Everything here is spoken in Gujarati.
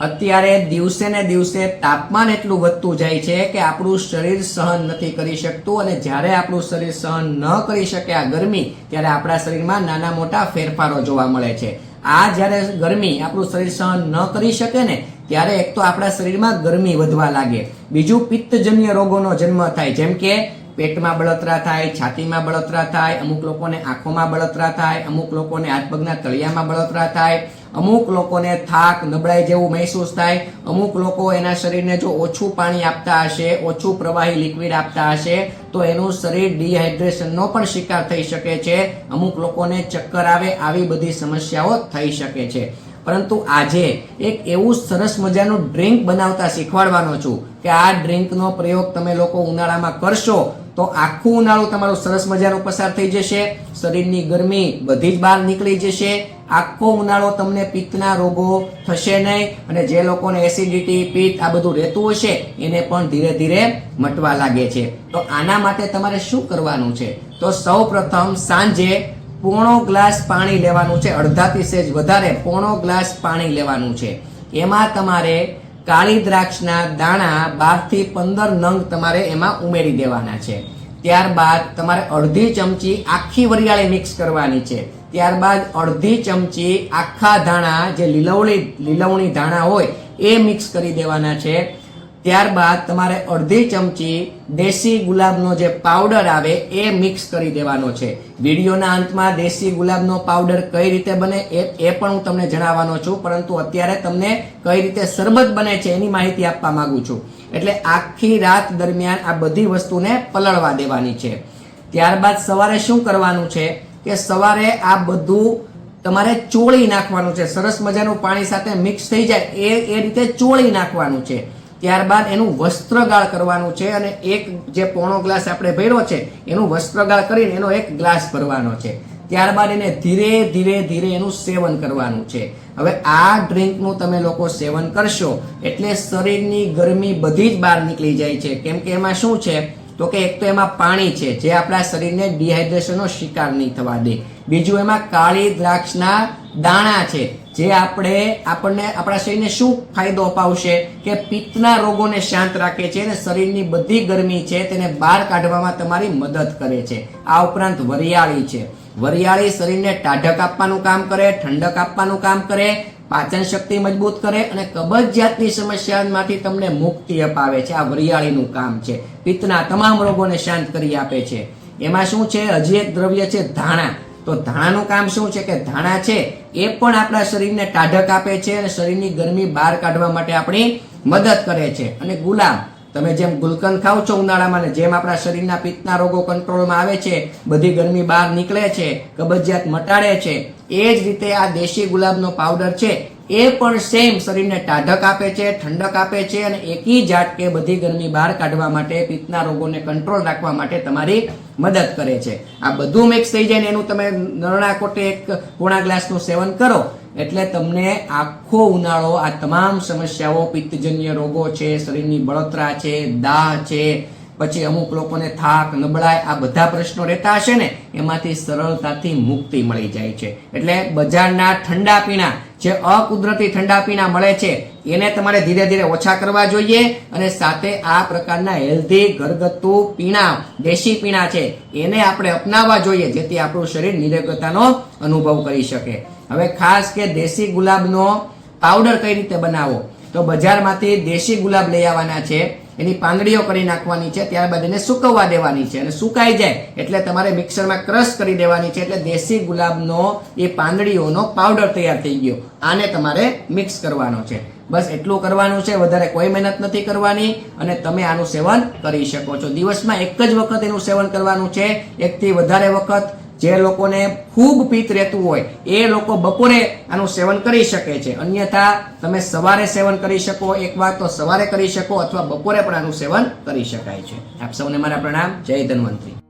અત્યારે દિવસે ને દિવસે તાપમાન એટલું વધતું જાય છે કે આપણું શરીર સહન નથી કરી શકતું અને જ્યારે આપણું શરીર સહન ન કરી શકે આ ગરમી, ત્યારે આપણા શરીરમાં નાના મોટા ફેરફારો જોવા મળે છે. આ જ્યારે ગરમી આપણું શરીર સહન ન કરી શકે ને, ત્યારે એક તો આપણા શરીરમાં ગરમી વધવા લાગે. બીજું પિત્તજન્ય રોગોનો જન્મ થાય, જેમ કે પેટમાં બળતરા થાય, છાતીમાં બળતરા થાય, અમુક લોકોને આંખોમાં બળતરા થાય, અમુક લોકોને હાથ પગના તળિયામાં બળતરા થાય અમુક લોકોને થાક, નબળાઈ જેવું મહેસૂસ થાય. અમુક લોકો એના શરીરને જો ઓછું પાણી આપતા હશે, ઓછું પ્રવાહી લિક્વિડ આપતા હશે, તો એનું શરીર ડિહાઇડ્રેશનનો પણ શિકાર થઈ શકે છે. અમુક લોકોને ચક્કર આવે, આવી બધી સમસ્યાઓ થઈ શકે છે. પરંતુ આજે એક એવું સરસ મજાનું ડ્રિંક બનાવતા શીખવાડવાનો છું કે આ ડ્રિંકનો પ્રયોગ તમે લોકો ઉનાળામાં કરશો તો આખું ઉનાળું તમારું સરસ મજાનું પસાર થઈ જશે. શરીરની ગરમી બધી જ બહાર નીકળી જશે. આખો ઉનાળો તમને પિત્તના રોગો થશે નહીં અને જે લોકોને એસિડિટી પિત્ત આ બધું રહેતું હશે, એને પણ ધીરે ધીરે મટવા લાગે છે. તો આના માટે તમારે શું કરવાનું છે? તો સૌ પ્રથમ સાંજે પોણો ગ્લાસ પાણી લેવાનું છે. અડધાથી સેજ વધારે પોણો ગ્લાસ પાણી લેવાનું છે. એમાં તમારે કાળી દ્રાક્ષના દાણા બારથી પંદર નંગ તમારે એમાં ઉમેરી દેવાના છે. ત્યારબાદ તમારે અડધી ચમચી આખી વરિયાળી મિક્સ કરવાની છે. ત્યારબાદ અડધી ચમચી આખા ધાણા, જે લીલવણી લીલવણી ધાણા હોય, એ મિક્સ કરી દેવાના છે. ત્યારબાદ તમારે અડધી ચમચી દેશી ગુલાબનો જે પાવડર આવે, એ મિક્સ કરી દેવાનો છે. વિડીયોના અંતમાં દેશી ગુલાબનો પાવડર કઈ રીતે બને એ એ પણ હું તમને જણાવવાનો છું, પરંતુ અત્યારે તમને કઈ રીતે શરબત બને છે એની માહિતી આપવા માંગુ છું. એટલે આખી રાત દરમિયાન આ બધી વસ્તુને પલળવા દેવાની છે. ત્યારબાદ સવારે શું કરવાનું છે? કે સવારે આ બધું તમારે ચોળી નાખવાનું છે. સરસ મજાનું પાણી સાથે મિક્સ થઈ જાય એ એ રીતે ચોળી નાખવાનું છે. ત્યારબાદ એનું વસ્ત્રગાળ કરવાનું છે અને એક જે પોણો ગ્લાસ આપણે ભર્યો છે, એનું વસ્ત્રગાળ કરીને એનો એક ગ્લાસ ભરવાનો છે. ત્યારબાદ એને ધીરે ધીરે ધીરે એનું સેવન કરવાનું છે. હવે આ ડ્રિંકનું તમે લોકો સેવન કરશો એટલે શરીરની ગરમી બધી જ બહાર નીકળી જાય છે. કેમ કે એમાં શું છે તો કે એક તો એમાં પાણી છે, જે આપણા શરીરને ડિહાઇડ્રેશનનો શિકાર નહીં થવા દે. બીજું એમાં કાળી દ્રાક્ષના દાણા છે, જે આપણે, આપણને, આપણા શરીરને શું ફાયદો અપાવશે કે પિત્તના રોગોને શાંત રાખે છે અને શરીરની બધી ગરમી છે તેને બહાર કાઢવામાં તમારી મદદ કરે છે. આ ઉપરાંત વરિયાળી છે. વરિયાળી શરીરને ટાઢક આપવાનું કામ કરે, ઠંડક આપવાનું કામ કરે પાચન શક્તિ મજબૂત કરે અને કબજિયાતની સમસ્યામાંથી તમને મુક્તિ અપાવે છે. આ વરિયાળીનું કામ છે. પિત્તના તમામ રોગોને શાંત કરી આપે છે. એમાં શું છે? હજી એક દ્રવ્ય છે ધાણા. તો ધાણાનું કામ શું છે કે ધાણા છે એ પણ આપણા શરીરને ટાઢક આપે છે અને શરીરની ગરમી બહાર કાઢવા માટે આપણી મદદ કરે છે. અને ગુલાબ. તમે જેમ ગુલકંદ ખાવ છો ઉનાળામાં જેમ આપણા શરીરના પિત્તના રોગો કંટ્રોલમાં આવે છે, બધી ગરમી બહાર નીકળે છે, કબજિયાત મટાડે છે, એ જ રીતે આ દેશી ગુલાબનો પાવડર છે, એ પણ સેમ શરીરને ટાઢક આપે છે, ઠંડક આપે છે અને એકી ઝાટકે બધી ગરમી બહાર કાઢવા માટે, પિત્તના રોગોને કંટ્રોલ રાખવા માટે તમારી મદદ કરે છે. આ બધું મિક્સ થઈ જાય ને એનું તમે નરણા કોટે એક પોણા ગ્લાસનું સેવન કરો એટલે તમને આખો ઉનાળો આ તમામ સમસ્યાઓ, પિત્તજન્ય રોગો છે, શરીરની બળતરા છે, દાહ છે, પછી અમુક લોકોને થાક, નબળાઈ, આ બધા પ્રશ્નો રહેતા હશે ને, એમાંથી સરળતાથી મુક્તિ મળી જાય છે. એટલે બજારના ઠંડા પીણા જે અકુદરતી ઠંડા પીણા મળે છે, એને તમારે ધીરે ધીરે ઓછા કરવા જોઈએ અને સાથે આ પ્રકારના હેલ્ધી ઘરગથ્થુ પીણા, દેશી પીણા છે, એને આપણે અપનાવવા જોઈએ, જેથી આપણું શરીર નિરોગતાનો અનુભવ કરી શકે. હવે ખાસ કે દેશી ગુલાબનો પાવડર કઈ રીતે બનાવો તો બજારમાંથી દેશી ગુલાબ લઈ આવવાના છે. એની પાંદડીઓ કરી નાખવાની છે, ત્યારબાદ એને સુકવવા દેવાની છે. અને સુકાઈ જાય એટલે તમારે મિક્સરમાં ક્રશ કરી દેવાની છે, એટલે દેશી ગુલાબનો એ પાંદડીઓનો પાવડર તૈયાર થઈ ગયો. આને તમારે મિક્સ કરવાનો છે. બસ એટલું કરવાનું છે, વધારે કોઈ મહેનત નથી કરવાની અને તમે આનું સેવન કરી શકો છો. દિવસમાં એક જ વખત એનું સેવન કરવાનું છે, એકથી વધારે વખત જે લોકોને ખૂબ પિત્ત રહેતું હોય, એ લોકો બપોરે આનું સેવન કરી શકે છે. અન્યથા, તમે સવારે સેવન કરી શકો એક વાર તો સવારે કરી શકો, અથવા બપોરે પણ આનું સેવન કરી શકાય છે. આપ સૌને મારા પ્રણામ. જય ધન્વંતરી.